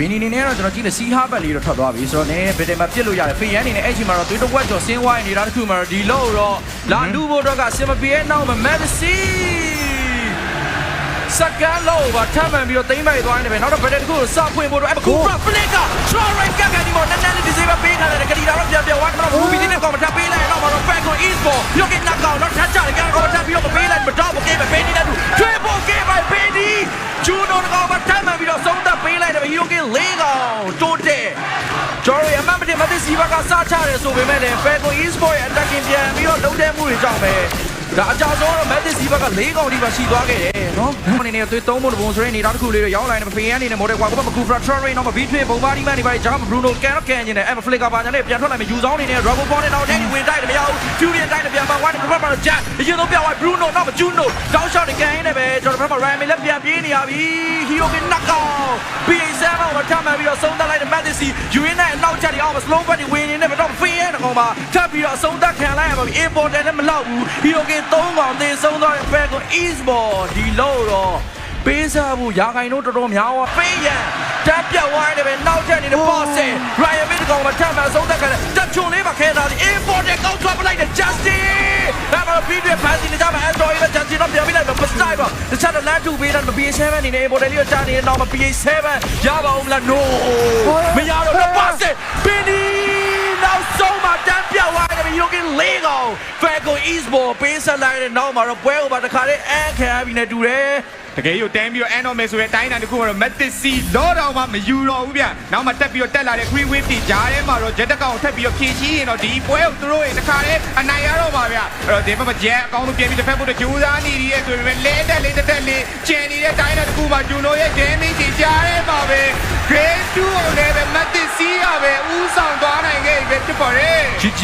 ဘီနီနေနဲ့တော့ကျွန်တော်ကြည့်တယ်စီဟာဘက်လေးတော့ထွက်သွားပြီဆိုတော့နည်းဗီတယ်မှာပြစ်လို့ရတယ်ဖေယန်အနေနဲ့အဲ့ချိန်မှာတော့သွေးတစ်ဝက်ကျော်ဆင်းဝိုင်းနေတာတစ်ခုမှာတော့ဒီလို့တော့လာလူဘိုတော့ကစင်မပြေနောက်မှာမက်ဒစီစကန်လောပါထမ်းမှန်ပြီးတော့တိမ့်မိုက်သွားနေတယ်ပဲနောက်တော့ဗီတယ်တစ်ခုကိုစဖွင့်ဖို့တော့အကူပဖလစ်ကထရောရိုက်က ကျော်ရီအမမတင်မသိစီဘကစားချတယ်ဆိုပေမဲ့လည်းဖန်ကို e-sport ရဲ့ attacking ပြန်ပြီးတော့လုံးတဲ့မှုတွေကြောင့်ပဲဒါအကြောင်းဆုံးတော့မက်သစ်စီဘက၄កောင်ဒီပါရှိသွားခဲ့တယ်နော်။ဒီနေ့သွေးသုံးဖို့ဘုံဆိုရင်နေတော့တစ်ခုလေးတော့ရောက်လာနေဖေးရအနေနဲ့မော်ဒယ်ကွာကမကူဖရာထရီနော်မဘီထွေးဘုံပါဒီမန်ဒီပါဂျာမဘရူနိုကန်တော့ကန်နေတယ်အမဖလစ်ကပါညာနဲ့ပြန်ထွက်လာမယ်ယူဆောင်နေတယ်ရောဘိုဘောနဲ့တော့တဲ့ဝင်တိုက်တယ်မရဘူးကျူရီယန်တိုက်တယ်ပြန်ပါဝိုင်းကဖရာပါဂျန်အရင်တော့ပြောင်းသွားဘရူနိုတော့မကျူနိုတောင်းရှော့နေကန်နေပဲကျွန်တော်ဖရာပါရိုင်မီလက်ပြန်ပြေးနေရပြီဟီယိုကင်နက်ကောင် BA7 တော့ထပ်မှန်ပြီးတော့ဆုံးသက်လိုက်တဲ့မက်သစ်စီယူရင်းနဲ့အနောက် ချက်တွေအောင်မစလုံးဘက်တွေဝင်နေတယ်မတော့ဖေးရတဲ့ကောင်ပါထပ်ပြီးတော့အဆုံးသက်ခံလိုက်ရပါပြီ important နဲ့မလောက်ဘူးဟီယိုကင်၃ကောင်သေဆုံးသွားတဲ့ဖက်ကို e-sport ဒီလို့တော့ပေးစားဖို့ရာခိုင်တို့တော်တော်များသွားဖေးရန်တက်ပြတ်ဝိုင်းတယ်ပဲနောက်ချက်နေတဲ့ boss ရိုင်ယမစ်ကောင်မှာထပ်မှန်အဆုံးသက်ခံတယ်တက်ချုံလေးပါခဲသားဒီ important ကောက်ထွက်ပလိုက်တဲ့ justice ဒါမှမဟုတ်ပြီးပြဖန်စီနေကြမှာ android ပဲ justice တော့ပြန်ပြီးလိုက်မှာ pas တိုင်းပါတခြားတော့လမ်းတူပေးတယ် BA7 အနေနဲ့ important လေးကိုကြားနေတော့မှ BA7 ရပါဦးမလား no မရတော့ တော့ pass ဘင်းဒီနောက်ဆုံးမှာတန်းပြောက်သွားတယ်ယူကင်လေးကောင် Falcon Esports ပေးဆက်လိုက်တဲ့နောက်မှာတော့ပွဲဥပါတခါလေးအန်ခံပြီးနေတူတယ် တကယ်လို့တန်းပြီးတော့အန်တော်မယ်ဆိုရင်တိုင်းတန်တစ်ခုကတော့မက်တစ်စီလောတော်မှမယူတော့ဘူးဗျနောက်မှတက်ပြီးတော့တက်လာတဲ့ Green Wave တီဂျားထဲမှာတော့ Jet တက်ကောင်ထပ်ပြီးတော့ဖြည့်ချီးရင်တော့ဒီပွဲကိုသူတို့ရဲ့တခါလေးအနိုင်ရတော့ပါဗျအဲ့တော့ဒီဘက်မှာ Jet အကောင်းဆုံးပြင်ပြီးတစ်ဖက်ဖို့တော့ကြိုးစားနေရတဲ့ဆိုပေမဲ့လဲတက်လေးတက်တက်လေးကျန်နေတဲ့တိုင်းတန်တစ်ခုမှာဂျူနိုရဲ့ damage တီဂျားထဲမှာပဲ Grade 2ကိုလည်းပဲမက်တစ်စီကပဲဥဆောင်သွားနိုင်ခဲ့ပြီဖြစ်ပါတယ် GG